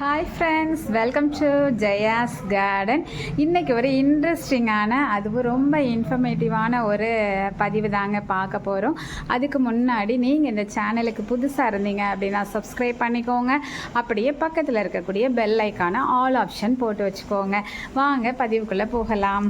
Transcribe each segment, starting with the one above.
Hi friends welcome to Jaya's garden இன்றைக்கி ஒரு இன்ட்ரெஸ்டிங்கான அதுவும் ரொம்ப இன்ஃபர்மேட்டிவான ஒரு பதிவு தாங்க பார்க்க போகிறோம் அதுக்கு முன்னாடி நீங்கள் இந்த சேனலுக்கு புதுசாக இருந்தீங்க அப்படின்னா சப்ஸ்கிரைப் பண்ணிக்கோங்க. அப்படியே பக்கத்தில் இருக்கக்கூடிய பெல் ஐக்கான ஆல் ஆப்ஷன் போட்டு வச்சுக்கோங்க. வாங்க பதிவுக்குள்ளே போகலாம்.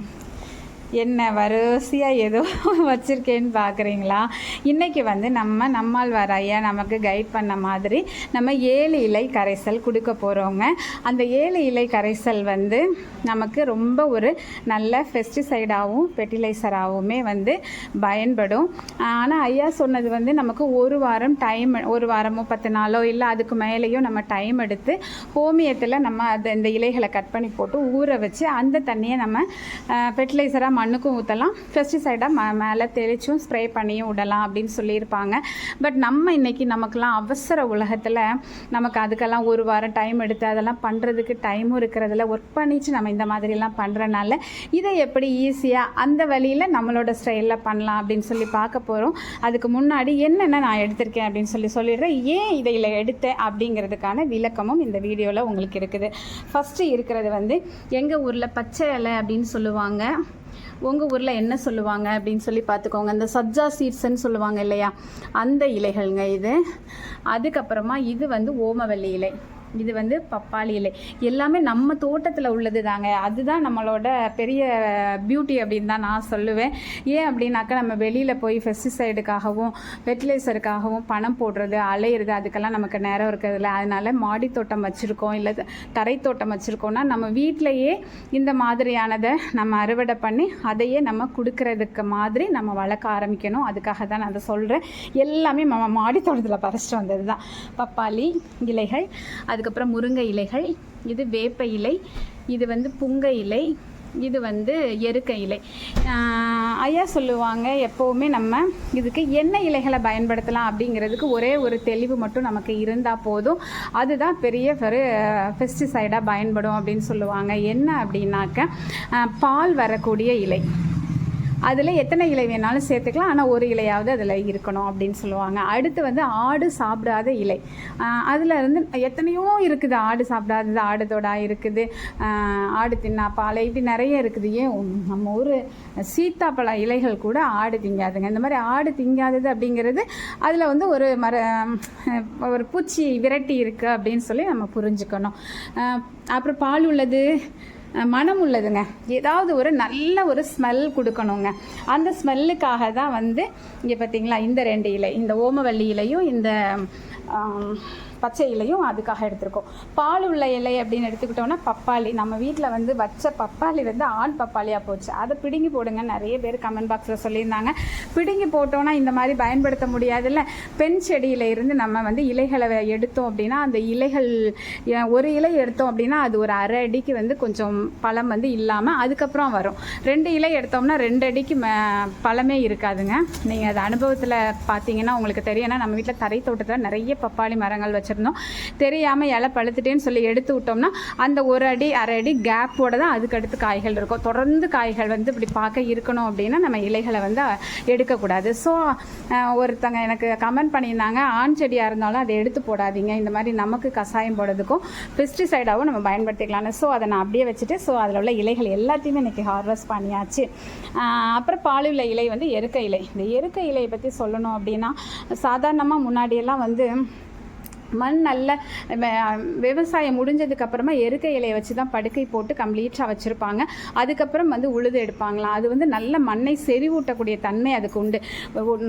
என்ன வரிசையாக ஏதோ வச்சுருக்கேன்னு பார்க்குறீங்களா இன்றைக்கி வந்து நம்ம நம்மால் வர ஐயா நமக்கு கைட் பண்ண மாதிரி நம்ம ஏழு இலை கரைசல் கொடுக்க போகிறோங்க அந்த ஏழு இலை கரைசல் வந்து நமக்கு ரொம்ப ஒரு நல்ல பெஸ்டிசைடாகவும் ஃபெர்டிலைசராகவுமே வந்து பயன்படும். ஆனால் ஐயா சொன்னது வந்து நமக்கு ஒரு வாரம் டைம் ஒரு வாரமோ பத்து நாளோ இல்லை அதுக்கு மேலேயோ நம்ம டைம் எடுத்து ஹோமியத்தில் நம்ம அது இந்த இலைகளை கட் பண்ணி போட்டு ஊற வச்சு அந்த தண்ணியை நம்ம ஃபெர்டிலைசராக மண்ணுக்கும் ஊற்றலாம் பெஸ்டிசைடாக ம மேலே தெளிச்சும் ஸ்ப்ரே பண்ணியும் விடலாம் அப்படின்னு சொல்லியிருப்பாங்க. பட் நம்ம இன்றைக்கி நமக்கெல்லாம் அவசர உலகத்தில் நமக்கு அதுக்கெல்லாம் ஒரு வாரம் டைம் எடுத்து அதெல்லாம் பண்ணுறதுக்கு டைமும் இருக்கிறதுல ஒர்க் பண்ணிச்சு நம்ம இந்த மாதிரிலாம் பண்ணுறனால இதை எப்படி ஈஸியாக அந்த வழியில் நம்மளோட ஸ்டைலில் பண்ணலாம் அப்படின்னு சொல்லி பார்க்க போகிறோம் அதுக்கு முன்னாடி என்னென்ன நான் எடுத்திருக்கேன் அப்படின்னு சொல்லி சொல்லிடுறேன். ஏன் இதில் எடுத்தேன் அப்படிங்கிறதுக்கான விளக்கமும் இந்த வீடியோவில் உங்களுக்கு இருக்குது. ஃபஸ்ட்டு இருக்கிறது வந்து எங்கள் ஊரில் பச்சை இலை அப்படின்னு சொல்லுவாங்க. உங்கள் ஊரில் என்ன சொல்லுவாங்க அப்படின்னு சொல்லி பார்த்துக்கோங்க. இந்த சப்ஜா சீட்ஸ்ன்னு சொல்லுவாங்க இல்லையா? அந்த இலைகள்ங்க இது. அதுக்கப்புறமா இது வந்து ஓமவல்லி இலை. இது வந்து பப்பாளி இலை. எல்லாமே நம்ம தோட்டத்தில் உள்ளது தாங்க. அதுதான் நம்மளோட பெரிய பியூட்டி அப்படின்னு தான் நான் சொல்லுவேன். ஏன் அப்படின்னாக்கா நம்ம வெளியில் போய் பெஸ்டிசைடுக்காகவும் ஃபெர்டிலைசருக்காகவும் பணம் போடுறது அலையிறது அதுக்கெல்லாம் நமக்கு நேரம் இருக்கிறதுல அதனால மாடி தோட்டம் வச்சுருக்கோம் இல்லை தரை தோட்டம் வச்சுருக்கோம்னா நம்ம வீட்டிலையே இந்த மாதிரியானதை நம்ம அறுவடை பண்ணி அதையே நம்ம கொடுக்கறதுக்கு மாதிரி நம்ம வளர்க்க ஆரம்பிக்கணும். அதுக்காக தான் நான் அதை சொல்கிறேன் எல்லாமே நம்ம மாடி தோட்டத்தில் பறிச்சிட்டு வந்தது தான் பப்பாளி இலைகள் அதுக்கப்புறம் முருங்கை இலைகள் இது வேப்ப இலை இது வந்து புங்க இலை இது வந்து எருக்க இலை. ஐயா சொல்லுவாங்க எப்போவுமே நம்ம இதுக்கு என்ன இலைகளை பயன்படுத்தலாம் அப்படிங்கிறதுக்கு ஒரே ஒரு தெளிவு மட்டும் நமக்கு இருந்தால் போதும். அதுதான் பெரிய ஒரு பெஸ்டிசைடாக பயன்படும் அப்படின்னு சொல்லுவாங்க. என்ன அப்படின்னாக்க பால் வரக்கூடிய இலை. அதில் எத்தனை இலை வேணாலும் சேர்த்துக்கலாம். ஆனால் ஒரு இலையாவது அதில் இருக்கணும் அப்படின்னு சொல்லுவாங்க. அடுத்து வந்து ஆடு சாப்பிடாத இலை. அதில் இருந்து எத்தனையோ இருக்குது. ஆடு சாப்பிடாதது ஆடுதோடா இருக்குது. ஆடு தின்னா பாலை இப்படி நிறைய இருக்குது. ஏன்? நம்ம ஊர் சீத்தாப்பழ இலைகள் கூட ஆடு திங்காதுங்க. இந்த மாதிரி ஆடு திங்காதது அப்படிங்கிறது அதில் வந்து ஒரு மர ஒரு பூச்சி விரட்டி இருக்குது அப்படின்னு சொல்லி நம்ம புரிஞ்சுக்கணும். அப்புறம் பால் உள்ளது. மனம் உள்ளதுங்க. ஏதாவது ஒரு நல்ல ஒரு ஸ்மெல் கொடுக்கணுங்க. அந்த ஸ்மெல்லுக்காக தான் வந்து இங்கே பார்த்தீங்களா இந்த ரெண்டு இலை இந்த ஓமவல்லி இலையும் இந்த பச்சை இலையும் அதுக்காக எடுத்திருக்கோம். பால் உள்ள இலை அப்படின்னு எடுத்துக்கிட்டோம்னா பப்பாளி. நம்ம வீட்டில் வந்து வச்ச பப்பாளி வந்து ஆண் பப்பாளியாக போச்சு. அதை பிடுங்கி போடுங்க. நிறைய பேர் கமெண்ட் பாக்ஸில் சொல்லியிருந்தாங்க. பிடுங்கி போட்டோன்னா இந்த மாதிரி பயன்படுத்த முடியாதுல்ல. பெண் செடியில இருந்து நம்ம வந்து இலைகளை எடுத்தோம் அப்படின்னா அந்த இலைகள் ஒரு இலை எடுத்தோம் அப்படின்னா அது ஒரு அரை அடிக்கு வந்து கொஞ்சம் பழம் வந்து இல்லாமல் அதுக்கப்புறம் வரும். ரெண்டு இலை எடுத்தோம்னா ரெண்டு அடிக்கு பழமே இருக்காதுங்க. நீங்கள் அது அனுபவத்தில் பார்த்தீங்கன்னா உங்களுக்கு தெரியும். ஏன்னா நம்ம வீட்டில் தரை தோட்டத்தில் நிறைய பப்பாளி மரங்கள் வச்சு வச்சுருந்தோம். தெரியாமல் இலை பழுத்துட்டேன்னு சொல்லி எடுத்து விட்டோம்னா அந்த ஒரு அடி அரை அடி கேப்போட தான் அதுக்கடுத்து காய்கள் இருக்கும். தொடர்ந்து காய்கள் வந்து இப்படி பார்க்க இருக்கணும் அப்படின்னா நம்ம இலைகளை வந்து எடுக்கக்கூடாது. ஸோ ஒருத்தங்க எனக்கு கமெண்ட் பண்ணியிருந்தாங்க ஆண் செடியாக இருந்தாலும் அதை எடுத்து போடாதீங்க. இந்த மாதிரி நமக்கு கஷாயம் போடுறதுக்கும் பெஸ்டிசைடாகவும் நம்ம பயன்படுத்திக்கலாம்னு. ஸோ அதை நான் அப்படியே வச்சுட்டு ஸோ அதில் உள்ள இலைகள் எல்லாத்தையுமே இன்றைக்கி ஹார்வெஸ்ட் பண்ணியாச்சு. அப்புறம் பாலுள்ள இலை வந்து எருக்க இலை. இந்த எருக்க இலையை பற்றி சொல்லணும் அப்படின்னா சாதாரணமாக முன்னாடியெல்லாம் வந்து மண் நல்ல விவசாயம் முடிஞ்சதுக்கு அப்புறமா எருக்க இலையை வச்சு தான் படுக்கை போட்டு கம்ப்ளீட்டாக வச்சுருப்பாங்க. அதுக்கப்புறம் வந்து உழுது எடுப்பாங்களாம். அது வந்து நல்ல மண்ணை செறிவூட்டக்கூடிய தன்மை அதுக்கு உண்டு.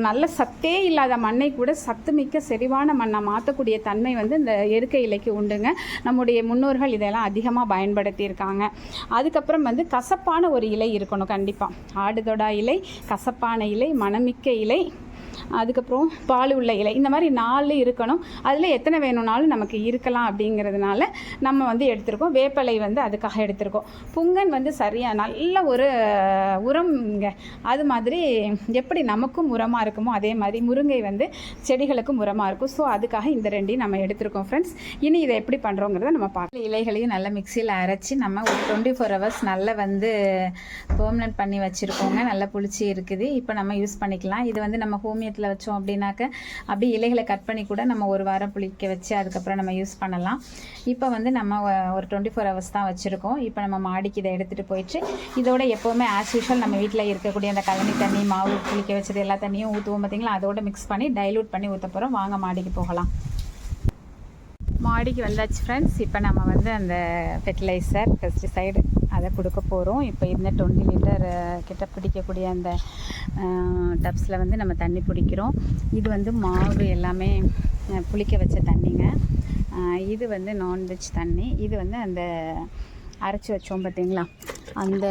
நல்ல சத்தே இல்லாத மண்ணை கூட சத்துமிக்க செறிவான மண்ணை மாற்றக்கூடிய தன்மை வந்து இந்த எருக்க இலைக்கு உண்டுங்க. நம்முடைய முன்னோர்கள் இதெல்லாம் அதிகமாக பயன்படுத்தியிருக்காங்க. அதுக்கப்புறம் வந்து கசப்பான ஒரு இலை இருக்கணும் கண்டிப்பாக ஆடுதொடா இலை கசப்பான இலை மணமிக்க இலை அதுக்கப்புறம் பால் உள்ள இலை. இந்த மாதிரி நாலு இருக்கணும். அதில் எத்தனை வேணும்னாலும் நமக்கு இருக்கலாம் அப்படிங்கிறதுனால நம்ம வந்து எடுத்திருக்கோம். வேப்பலை வந்து அதுக்காக எடுத்திருக்கோம். புங்கன் வந்து சரியாக நல்ல ஒரு உரம்ங்க. அது மாதிரி எப்படி நமக்கும் உரமாக இருக்குமோ அதே மாதிரி முருங்கை வந்து செடிகளுக்கும் உரமாக இருக்கும். ஸோ அதுக்காக இந்த ரெண்டையும் நம்ம எடுத்திருக்கோம் ஃப்ரெண்ட்ஸ் இனி இதை எப்படி பண்ணுறோங்கிறத நம்ம பார்க்கலாம். இலைகளையும் நல்லா மிக்சியில் அரைச்சி நம்ம ஒரு டுவெண்ட்டி ஃபோர் ஹவர்ஸ் நல்லா வந்து பெர்மனன்ட் பண்ணி வச்சுருக்கோங்க. நல்லா புளிச்சு இருக்குது. இப்போ நம்ம யூஸ் பண்ணிக்கலாம். இது வந்து நம்ம ஹோமியோ தானியத்தில் வச்சோம் அப்படின்னாக்க அப்படியே இலைகளை கட் பண்ணி கூட நம்ம ஒரு வாரம் புளிக்க வச்சு அதுக்கப்புறம் நம்ம யூஸ் பண்ணலாம். இப்போ வந்து நம்ம ஒரு டுவெண்ட்டி ஃபோர் ஹவர்ஸ் தான் வச்சுருக்கோம். இப்போ நம்ம மாடிக்கு இதை எடுத்துகிட்டு போயிட்டு இதோட எப்போவுமே ஆஸ் யூஷுவல் நம்ம வீட்டில் இருக்கக்கூடிய அந்த கழனி தண்ணி மாவு புளிக்க வச்சது எல்லா தண்ணியும் ஊற்றுவோம் பார்த்தீங்களா அதோட மிக்ஸ் பண்ணி டைலூட் பண்ணி ஊற்ற போகிறோம் வாங்க மாடிக்கு போகலாம். மாடிக்கு வந்தாச்சு ஃப்ரெண்ட்ஸ் இப்போ நம்ம வந்து அந்த ஃபெர்டிலைசர் பெஸ்டிசைடு அதை கொடுக்க போகிறோம் இப்போ இந்த டுவெண்ட்டி லிட்டர் கிட்ட பிடிக்கக்கூடிய அந்த டப்ஸில் வந்து நம்ம தண்ணி பிடிக்கிறோம். இது வந்து மாவு எல்லாமே புளிக்க வச்ச தண்ணிங்க. இது வந்து நான்வெஜ் தண்ணி. இது வந்து அந்த அரைச்சி வச்சோம் பார்த்தீங்களா அந்த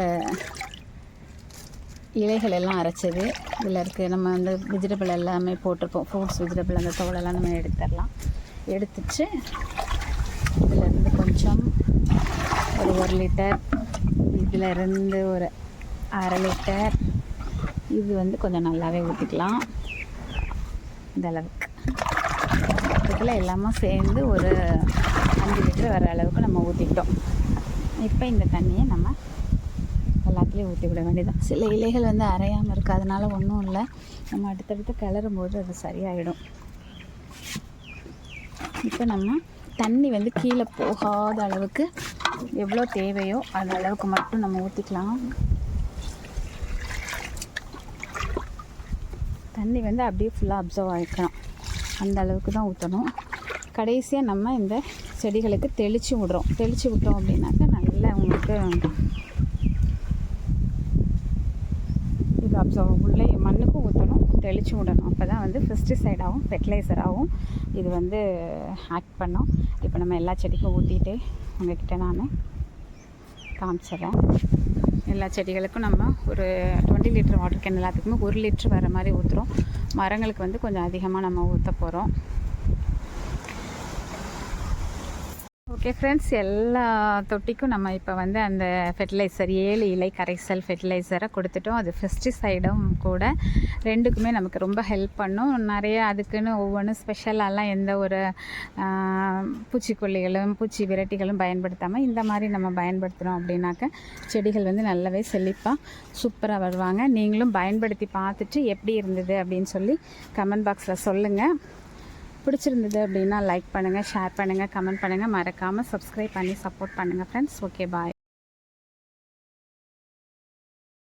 இலைகள் எல்லாம் அரைச்சது. இதில் இருக்குது நம்ம அந்த வெஜிடபிள் எல்லாமே போட்டிருப்போம். ஃப்ரூட்ஸ் வெஜிடபிள் அந்த தோலெல்லாம் நம்ம எடுத்துடலாம். எடுத்துட்டு இதில் இருந்து கொஞ்சம் ஒரு ஒரு லிட்டர் இதில் இருந்து ஒரு அரை லிட்டர் இது வந்து கொஞ்சம் நல்லாவே ஊற்றிக்கலாம் இந்த அளவுக்கு. இதில் எல்லாமே சேர்ந்து ஒரு அஞ்சு லிட்டர் வர அளவுக்கு நம்ம ஊற்றிக்கிட்டோம் இப்போ இந்த தண்ணியை நம்ம எல்லாத்துலேயும் ஊற்றி விட வேண்டியதான் சில இலைகள் வந்து அரையாமல் இருக்குது அதனால் ஒன்றும் இல்லை. நம்ம அடுத்தடுத்து கிளறும் போது அது சரியாயிடும். இப்போ நம்ம தண்ணி வந்து கீழே போகாத அளவுக்கு எவ்வளோ தேவையோ அந்த அளவுக்கு மட்டும் நம்ம ஊற்றிக்கலாம் தண்ணி வந்து அப்படியே ஃபுல்லாக அப்சர்வ் ஆகிக்கணும் அந்த அளவுக்கு தான் ஊற்றணும் கடைசியாக நம்ம இந்த செடிகளுக்கு தெளித்து விடுறோம். தெளித்து விட்டோம் அப்படின்னாக்கா நல்லா உங்களுக்கு இது அப்சர்வ் உள்ளே மண்ணுக்கும் ஊற்றணும் தெளித்து விடணும். அப்போ தான் வந்து பெஸ்டிசைடாகவும் ஃபெர்டிலைசராகவும் இது வந்து ஆக்ட் பண்ணோம். இப்போ நம்ம எல்லா செடிக்கும் ஊற்றிட்டு உங்ககிட்ட நான் காமிச்சிடுறேன். எல்லா செடிகளுக்கும் நம்ம ஒரு டுவெண்ட்டி லிட்டர் வாட்டர் கேன் எல்லாத்துக்குமே ஒரு லிட்ரு வர மாதிரி ஊற்றுறோம் மரங்களுக்கு வந்து கொஞ்சம் அதிகமாக நம்ம ஊற்ற போகிறோம் ஓகே ஃப்ரெண்ட்ஸ் எல்லா தொட்டிக்கும் நம்ம இப்போ வந்து அந்த ஃபெர்டிலைசர் ஏழு இலை கரைசல் ஃபெர்டிலைசரை கொடுத்துட்டோம். அது ஃபெஸ்டிசைடும் கூட ரெண்டுக்குமே நமக்கு ரொம்ப ஹெல்ப் பண்ணும். நிறைய அதுக்குன்னு ஒவ்வொன்றும் ஸ்பெஷலாலாம் எந்த ஒரு பூச்சிக்கொல்லிகளும் பூச்சி விரட்டிகளும் பயன்படுத்தாமல் இந்த மாதிரி நம்ம பயன்படுத்துகிறோம் அப்படின்னாக்க செடிகள் வந்து நல்லாவே செழிப்பாக சூப்பராக வருவாங்க. நீங்களும் பயன்படுத்தி பார்த்துட்டு எப்படி இருந்தது அப்படின்னு சொல்லி கமெண்ட் பாக்ஸில் சொல்லுங்கள் பிடிச்சிருந்தது அப்படின்னா லைக் பண்ணுங்கள் ஷேர் பண்ணுங்கள் கமெண்ட் பண்ணுங்கள் மறக்காமல் சப்ஸ்கிரைப் பண்ணி சப்போர்ட் பண்ணுங்கள் ஃப்ரெண்ட்ஸ் ஓகே பாய்